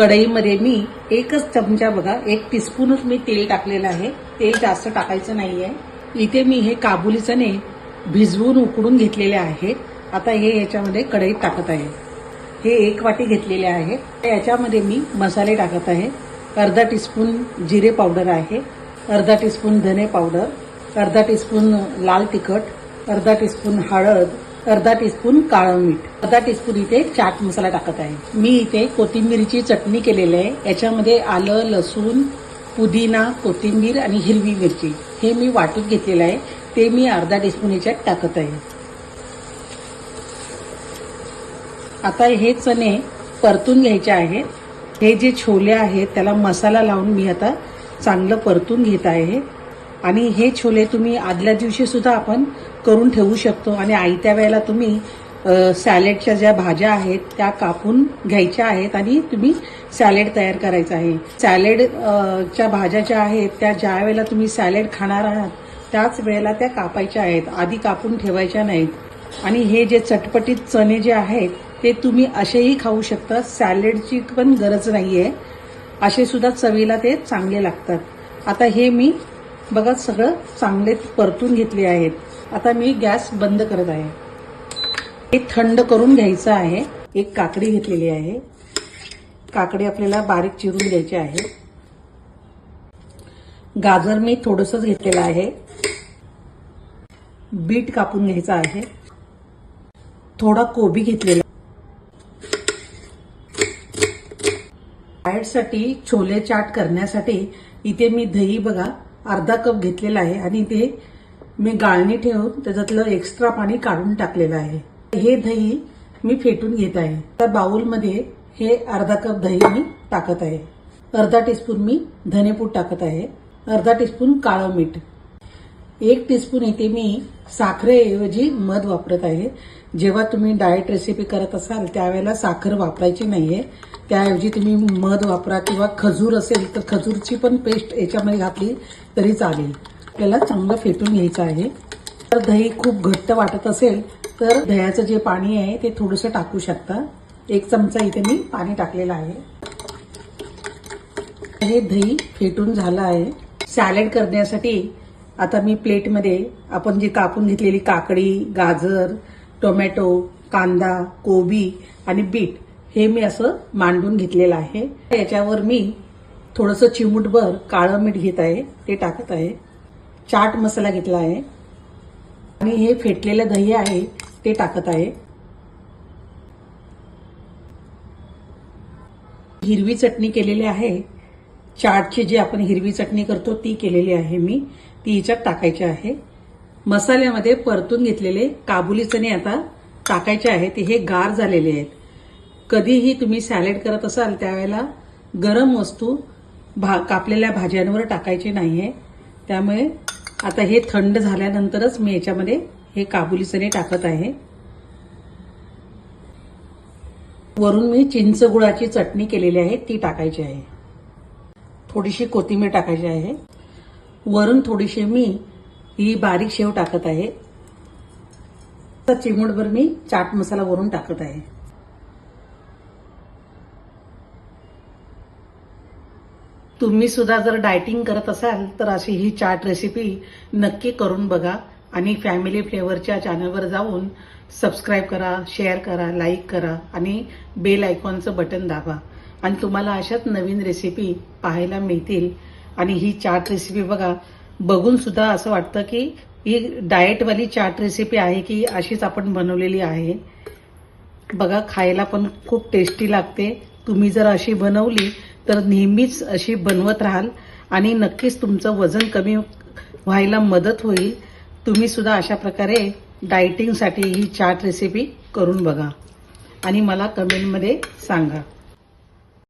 कढईमध्ये मी एकच चमचा बघा एक टीस्पूनच मी तेल टाकलेलं आहे. तेल जास्त टाकायचं नाही आहे इथे मी हे काबुली चणे भिजवून उकडून घेतलेले आहेत. आता हे याच्यामध्ये कढईत टाकत आहे. हे एक वाटी घेतलेले आहे. याच्यामध्ये मी मसाले टाकत आहे. अर्धा टीस्पून जिरे पावडर आहे. अर्धा टीस्पून धने पावडर. अर्धा टीस्पून लाल तिखट. अर्धा टीस्पून हळद. अर्धा टीस्पून काळं मीठ. अर्धा टीस्पून इथे चाट मसाला टाकत आहे. मी इथे कोथिंबीरची चटणी केलेली आहे. याच्यामध्ये आलं लसूण पुदिना कोथिंबीर आणि हिरवी मिरची. हे मी वाटून घेतलेलं आहे. ते मी अर्धा टीस्पून याच्यात टाकत आहे. आता हे चणे परतून घ्यायचे आहेत. हे जे छोले आहेत त्याला मसाला लावून मी आता चांगलं परतून घेत आहे. आणि हे छोले तुम्ही आदल्या दिवशी सुद्धा आपण करून ठेवू शकतो. आणि आयत्या वेळेला तुम्ही सॅलेडच्या ज्या भाज्या आहेत त्या कापून घ्यायच्या आहेत आणि तुम्ही सॅलेड तयार करायचं आहे. सॅलेडच्या भाज्या ज्या आहेत त्या ज्या वेळेला तुम्ही सॅलेड खाणार आहात त्याच वेळेला त्या कापायच्या आहेत. आधी कापून ठेवायच्या नाहीत. आणि हे जे चटपटीत चणे जे आहेत ते तुम्ही असेही खाऊ शकता. सॅलेडची पण गरज नाहीये. असे सुद्धा चवीला ते चांगले लागतात. आता हे मी बघा सगळं चांगले परतून घेतले आहेत. आता मी गॅस बंद करत आहे. हे थंड करून घ्यायचं आहे. एक काकडी घेतलेली आहे. काकडी आपल्याला बारीक चिरून घ्यायची आहे. गाजर मी थोडंसंच घेतलेलं आहे. बीट कापून घ्यायचं आहे. थोडा कोबी घेतलेला. डाएटसाठी छोले चाट करण्यासाठी इथे मी दही बघा अर्धा कप घेतलेला आहे आणि ते मी गाळणी ठेवून त्याच्यातलं एक्स्ट्रा पाणी काढून टाकलेलं आहे. हे दही मी फेटून घेत आहे. त्या बाउलमध्ये हे अर्धा कप दही मी टाकत आहे. अर्धा टीस्पून मी धनेपूड टाकत आहे. अर्धा टीस्पून काळं मीठ. एक टीस्पून इथे मी साखरेऐवजी मध वापरत आहे. जेव्हा तुम्ही डाएट रेसिपी करत असाल त्यावेळेला साखर वापरायची नाही आहे त्याऐवजी तुम्ही मध वापरा किंवा खजूर असेल तर खजूरची पण पेस्ट याच्यामध्ये घातली तरी चालेल. आपल्याला चांगलं फेटून घ्यायचं आहे. तर दही खूप घट्ट वाटत असेल तर दह्याचं जे पाणी आहे ते थोडंसं टाकू शकता. एक चमचा इथे मी पाणी टाकलेलं आहे. हे दही फेटून झालं आहे. सॅलेड करण्यासाठी आता मी प्लेटमध्ये आपण जी कापून घेतलेली काकडी गाजर टोमॅटो कांदा कोबी आणि बीट हे मी असं मांडून घेतलेलं आहे. याच्यावर मी थोडंसं चिमूटभर काळं मीठ घेत आहे ते टाकत आहे. चाट मसाला घेतला आहे. आणि हे फेटलेलं दही आहे ते टाकत आहे. हिरवी चटणी केलेली आहे. चाटची जी आपण हिरवी चटणी करतो ती केलेली आहे मी. ती हिच्यात टाकायची आहे. मसाल्यामध्ये परतून घेतलेले काबुली चणे आता टाकायचे आहेत. हे गार झालेले आहेत. कधीही तुम्ही सॅलेड करत असाल त्यावेळेला गरम वस्तू भा कापलेल्या भाज्यांवर टाकायची आहे त्यामुळे आता हे थंड झाल्यानंतरच मी याच्यामध्ये हे काबुली चणे टाकत आहे. वरून मी चिंच गुळाची चटणी केलेली आहे. ती टाकायची आहे. थोडीशी कोथिंबीर टाकायची आहे. वरून थोडीशी मी ही बारीक शेव टाकत आहे. तर चिमूटभर मी चाट मसाला वरून टाकत आहे. तुम्ही सुद्धा जर डायटिंग करत असाल तर अशी ही चाट रेसिपी नक्की करून बघा आणि फॅमिली फ्लेवरच्या चॅनलवर जाऊन सबस्क्राईब करा शेअर करा लाईक करा आणि बेल आयकॉनचं बटन दाबा. आणि तुम्हाला अशाच नवीन रेसिपी पाहायला मिळतील. आणि ही चाट रेसिपी बघा बघून सुद्धा असं वाटतं की ही डाएटवाली चाट रेसिपी आहे की अशीच आपण बनवलेली आहे. बघा खायला पण खूप टेस्टी लागते. तुम्ही जर अशी बनवली तर नेहमीच अशी बनवत राहाल आणि नक्कीच तुमचं वजन कमी व्हायला मदत होईल. तुम्ही सुद्धा अशा प्रकारे डायटिंगसाठी ही चाट रेसिपी करून बघा. आणि मला कमेंटमध्ये सांगा.